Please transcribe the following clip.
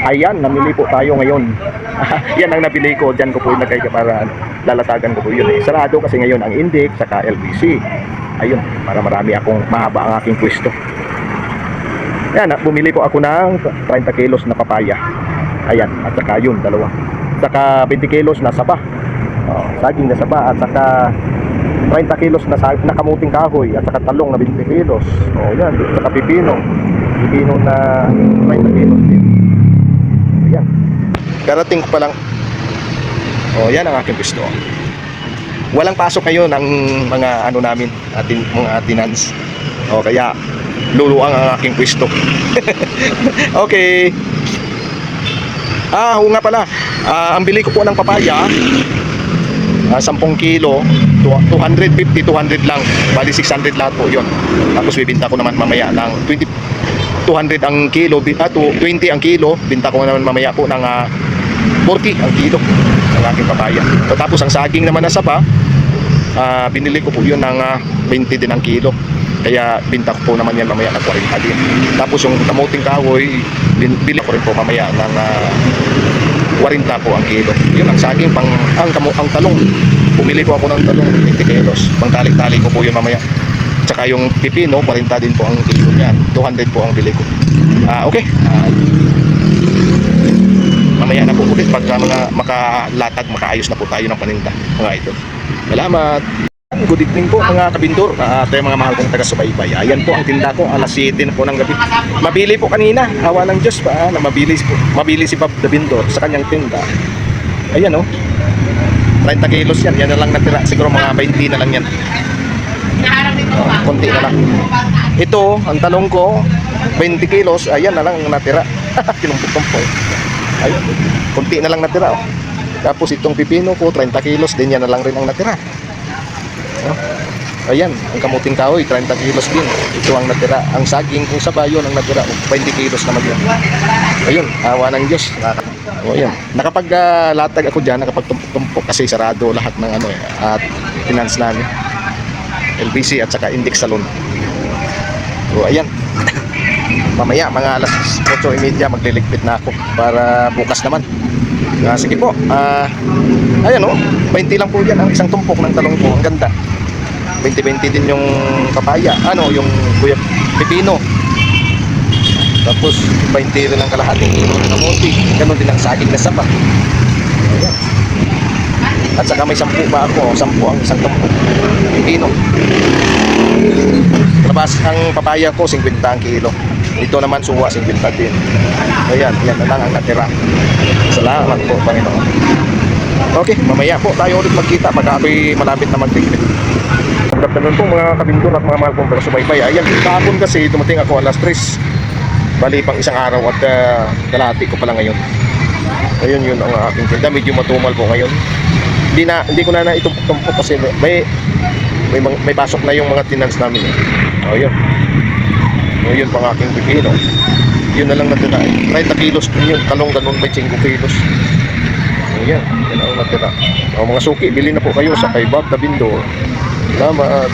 Ayan, namili po tayo ngayon. Yan ang nabili ko. Diyan ko po ilagay para lalatagan ko po yun. Eh. Sarado kasi ngayon ang Index saka LBC. Ayun, para marami akong mahaba ang aking pwesto. Yan, bumili po ako ng 30 kilos na papaya. Ayan, at saka yun, dalawa. Saka 20 kilos na saba. Oh, saging na saba at saka 30 kilos na, na kamuting kahoy at saka talong na 20 kilos. Oh, yan, at saka pipino. Pipino na 30 kilos din. Darating pa lang. Oh, yan ang aking gusto. Walang pasok ngayon ang mga ano namin, atin mga tenants. O kaya luluang ang aking pwesto. okay. Ah, oo nga pala. Ah, ang bili ko po ng papaya, ah, 10 kilo, 250, 200 lang. Bali 600 lahat po yon. Tapos bibinta ko naman mamaya ng 20, 200 ang kilo, ah, tu- 20 ang kilo, binta ko naman mamaya po ng ah, 40 ang kilo ng aking papaya. Tapos ang saging naman na saba, ah, binili ko po yun ng ah, 20 din ang kilo. Kaya binta ko po naman yan mamaya ng 40 din. Tapos yung kamuting kahoy, bili ko rin po mamaya ng ah, 40 po ang kilo. Yun ang saging pang ang kamu ang talong. Pumili po ako ng talong 20 kilos. Pang tali-tali ko po yun mamaya. Tsaka yung pipino, 40 din po ang kilo niyan. 200 po ang bili ko. Ah, okay. Ah, mamaya na po ulit pagka mga makalatag, makaayos na po tayo ng paninda mga ito. Salamat! Good evening po mga kabindor at uh, mga mahal kong taga-subaybay. Ayan po ang tinda ko, alas 7 na po ng gabi. Mabili po kanina, hawa ng Diyos pa, na mabili, po, mabili si Bob Dabindor sa kanyang tinda. Ayan o, 30 kilos yan, yan na lang natira. Siguro mga 20 na lang yan. Oh, konti na lang. Ito, ang talong ko, 20 kilos, ayan na lang ang natira. Kinumpok-kumpok. Ayun, konti na lang natira. Oh. Tapos itong pipino ko, 30 kilos, din yan na lang rin ang natira. Oh. Ayan, ang kamuting kahoy, 30 kilos din. Ito ang natira. Ang saging kung sa bayo ang natira, oh, 20 kilos naman yan. Ayun, awa ng Diyos. Oh, ayan. Nakapag-latag ako dyan, nakapagtumpok kasi sarado lahat ng ano eh, at finance namin. LBC at saka Index Salon. So, ayan. Mamaya, mga alas 8.30 magliligpit na ako para bukas naman. Ah, sige po. Ah, ayan oh, 20 lang po yan ang isang tumpok ng talong po. Ang ganda. 20-20 din yung papaya. Ano, yung kuya pipino. Tapos 20 rin ang kalahating kamuti. Ganon din ang saging na sapa. Ayan. At saka may sampu pa ako. Sampu ang isang tumpok. Pipino. Labas ang papaya ko, 50 ang kilo. Ito naman suwa, 50 din. Ayan, yan na lang ang natira. Salamat po, Panginoon. Okay, mamaya po tayo ulit magkita pag ako'y malapit na magtigpit. Good po mga kabindor at mga mahal kong taga-subaybay. Ayan, kahapon kasi dumating ako alas 3. Bali pang isang araw at uh, kalahati ko pala ngayon. Ayun yun ang aking tinda. Medyo matumal po ngayon. Hindi na hindi ko na na itumpok kasi may may may pasok na yung mga tenants namin. Eh. Oh, yun. Oh, yun pang aking pipino. Yun na lang natira. eh. 30 kilos din yun. Talong ganun may 5 kilos. Ayan, yan ang natira. O mga suki, bili na po kayo sa kay Bob Dabindo. Salamat.